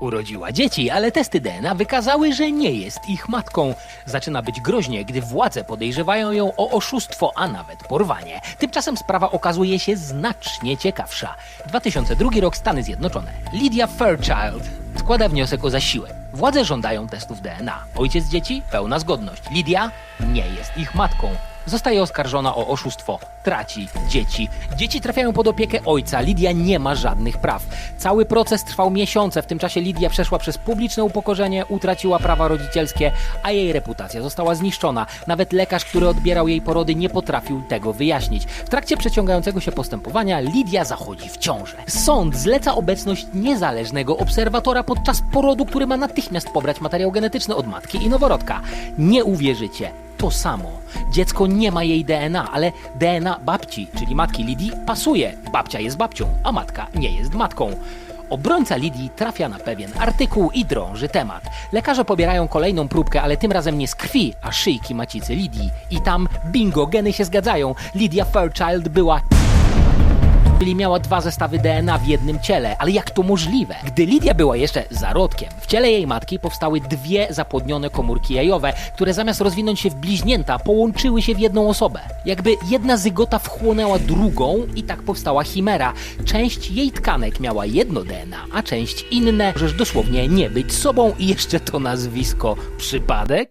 Urodziła dzieci, ale testy DNA wykazały, że nie jest ich matką. Zaczyna być groźnie, gdy władze podejrzewają ją o oszustwo, a nawet porwanie. Tymczasem sprawa okazuje się znacznie ciekawsza. 2002 rok Stany Zjednoczone. Lydia Fairchild składa wniosek o zasiłek. Władze żądają testów DNA. Ojciec dzieci? Pełna zgodność. Lydia nie jest ich matką. Zostaje oskarżona o oszustwo. Traci dzieci. Dzieci trafiają pod opiekę ojca. Lidia nie ma żadnych praw. Cały proces trwał miesiące. W tym czasie Lidia przeszła przez publiczne upokorzenie, utraciła prawa rodzicielskie, a jej reputacja została zniszczona. Nawet lekarz, który odbierał jej porody, nie potrafił tego wyjaśnić. W trakcie przeciągającego się postępowania Lidia zachodzi w ciążę. Sąd zleca obecność niezależnego obserwatora podczas porodu, który ma natychmiast pobrać materiał genetyczny od matki i noworodka. Nie uwierzycie to samo. Dziecko nie ma jej DNA, ale DNA babci, czyli matki Lidii, pasuje. Babcia jest babcią, a matka nie jest matką. Obrońca Lidii trafia na pewien artykuł i drąży temat. Lekarze pobierają kolejną próbkę, ale tym razem nie z krwi, a szyjki macicy Lidii. I tam bingo, geny się zgadzają. Lydia Fairchild była czyli miała dwa zestawy DNA w jednym ciele. Ale jak to możliwe? Gdy Lidia była jeszcze zarodkiem, w ciele jej matki powstały dwie zapłodnione komórki jajowe, które zamiast rozwinąć się w bliźnięta, połączyły się w jedną osobę. Jakby jedna zygota wchłonęła drugą i tak powstała chimera. Część jej tkanek miała jedno DNA, a część inne. Możesz dosłownie nie być sobą i jeszcze to nazwisko. Przypadek?